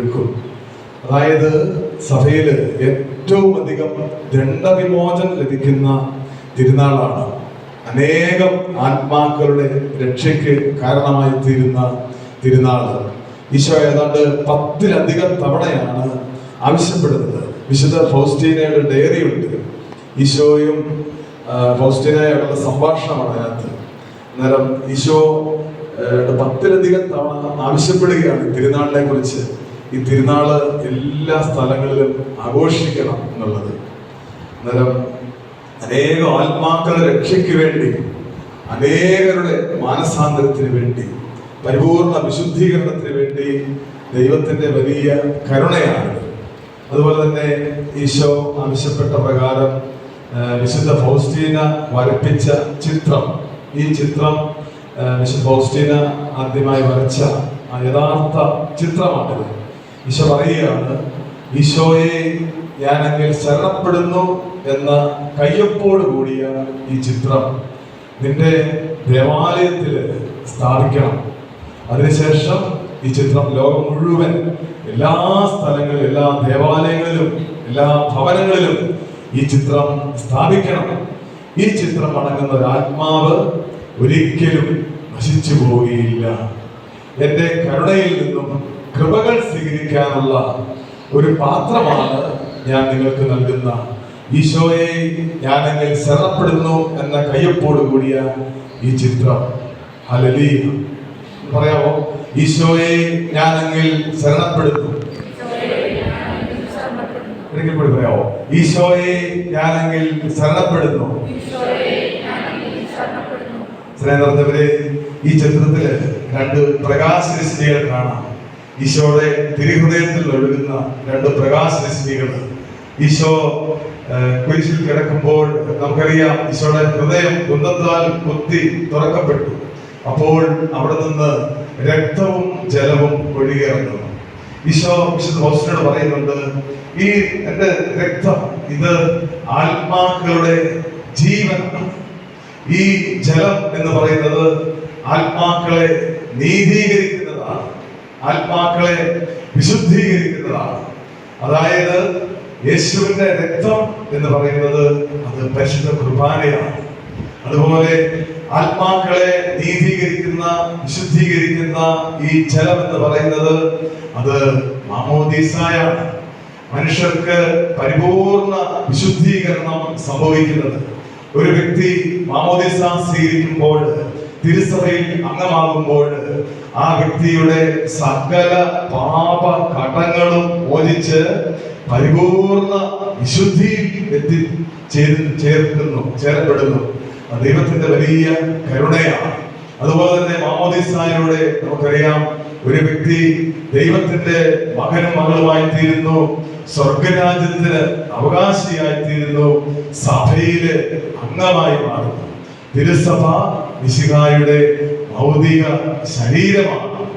ഒരുക്കും അതായത് സഭയിൽ ഏറ്റവും അധികം ദണ്ഡവിമോചനം ലഭിക്കുന്ന തിരുനാളാണ്. അനേകം ആത്മാക്കളുടെ രക്ഷയ്ക്ക് കാരണമായി തീരുന്ന തിരുനാൾ. ഈശോ ഏതാണ്ട് പത്തിലധികം തവണയാണ് ആവശ്യപ്പെടുന്നത്. വിശുദ്ധ ഫൗസ്റ്റീനയുടെ ഡയറി ഉണ്ട് ഈശോയും ഫൗസ്റ്റീനയുള്ള സംഭാഷണമാണ് അതിനകത്ത്. അന്നേരം ഈശോ പത്തിലധികം തവണ ആവശ്യപ്പെടുകയാണ് തിരുനാളിനെ കുറിച്ച് ഈ തിരുനാൾ എല്ലാ സ്ഥലങ്ങളിലും ആഘോഷിക്കണം എന്നുള്ളത്. അന്നേരം അനേകം ആത്മാക്കളുടെ രക്ഷയ്ക്ക് വേണ്ടി അനേകരുടെ മാനസാന്തരത്തിന് വേണ്ടി പരിപൂർണ വിശുദ്ധീകരണത്തിന് വേണ്ടി ദൈവത്തിന്റെ വലിയ കരുണയാണ്. അതുപോലെ തന്നെ ഈശോ ആവശ്യപ്പെട്ട പ്രകാരം വിശുദ്ധ ഫൗസ്റ്റീന വരപ്പിച്ച ചിത്രം ഈ ചിത്രം വിശുദ്ധ ഫൗസ്റ്റീന ആദ്യമായി വരച്ച യഥാർത്ഥ ചിത്രമാണിത്. ഈശോ പറയുകയാണ് ഈശോയെ ഞാൻ അങ്ങിൽ ശരണപ്പെടുന്നു എന്ന കയ്യൊപ്പോട് കൂടിയ ഈ ചിത്രം. നിന്റെ ദേവാലയത്തിൽ സ്ഥാപിക്കണം. അതിനുശേഷം ഈ ചിത്രം ലോകം മുഴുവൻ എല്ലാ സ്ഥലങ്ങളിലും എല്ലാ ദേവാലയങ്ങളിലും എല്ലാ ഭവനങ്ങളിലും ഈ ചിത്രം സ്ഥാപിക്കണം. ഈ ചിത്രം അടങ്ങുന്ന ഒരു ആത്മാവ് ഒരിക്കലും നശിച്ചു പോവുകയില്ല. എന്റെ കരുണയിൽ നിന്നും കൃപകൾ സ്വീകരിക്കാനുള്ള ഒരു പാത്രമാണ് ഞാൻ നിങ്ങൾക്ക് നൽകുന്ന. ഈശോയെ ഞാൻ എന്നിൽ ശരണപ്പെടുന്നു എന്ന കയ്യൊപ്പോട് കൂടിയ ഈ ചിത്രം. ഹലലീ പറയാമോ ഈശോയെ ഞാൻ എന്നിൽ ശരണപ്പെടുന്നു ഒരിക്കൽ കൂടി പറയാമോ ഈശോയെ ഞാൻ അങ്ങിൽ ശരണപ്പെടുന്നു സ്നേഹത്തവരെ ഈ ചിത്രത്തിൽ രണ്ട് പ്രകാശ രശ്മികൾ കാണാം. ഈശോയുടെ തിരുഹൃദയത്തിൽ ഒഴുകുന്ന രണ്ട് പ്രകാശരശ്മികൾ ഈശോ കുരിശിൽ കിടക്കുമ്പോൾ നമുക്കറിയാം ഈശോയുടെ ഹൃദയം കുന്തത്താൽ കുത്തി തുറക്കപ്പെട്ടു. അപ്പോൾ അവിടെ നിന്ന് രക്തവും ജലവും ഒഴുകിയിറങ്ങുന്നു. ഈശോ വിശുദ്ധ പറയുന്നുണ്ട് ഈ എന്റെ രക്തം ഇത് ആത്മാക്കളുടെ ജീവൻ. ഈ ജലം എന്ന് പറയുന്നത് ആത്മാക്കളെ നീതീകരിക്കുന്നതാണ്. ആത്മാക്കളെ വിശുദ്ധീകരിക്കുന്നതാണ്. അതായത് യേശുവിന്റെ രക്തം എന്ന് പറയുന്നത് അത് പരിശുദ്ധ കുർബാനയാണ്. അതുപോലെ ആത്മാക്കളെ നീതീകരിക്കുന്ന വിശുദ്ധീകരിക്കുന്ന ഈ ജലം എന്ന് പറയുന്നത് അത് മാമോദീസായാണ്. മനുഷ്യർക്ക് പരിപൂർണ വിശുദ്ധീകരണം സംഭവിക്കുന്നത്. ഒരു വ്യക്തി മാമോദീസ സ്വീകരിക്കുമ്പോൾ തിരുസഭയിൽ അംഗമാകുമ്പോൾ ആ വ്യക്തിയുടെ സകല പാപ കടങ്ങളും ഒലിച്ച് പരിപൂർണ വിശുദ്ധി എത്തി ചേർ- ചേർക്കുന്നു ചേരപ്പെടുന്നു. അത് ദൈവത്തിന്റെ വലിയ കരുണയാണ്. അതുപോലെ തന്നെ മാമോദിസായിലൂടെ നമുക്കറിയാം ഒരു വ്യക്തി ദൈവത്തിന്റെ മകനും മകളുമായി തീരുന്നു സ്വർഗരാജ്യത്തിന് അവകാശിയായി തീരുന്നു സഭയിലെ അംഗമായി മാറുന്നു. തിരുസഭ മിശിഹായുടെ ഭൗതിക ശരീരമാണ്.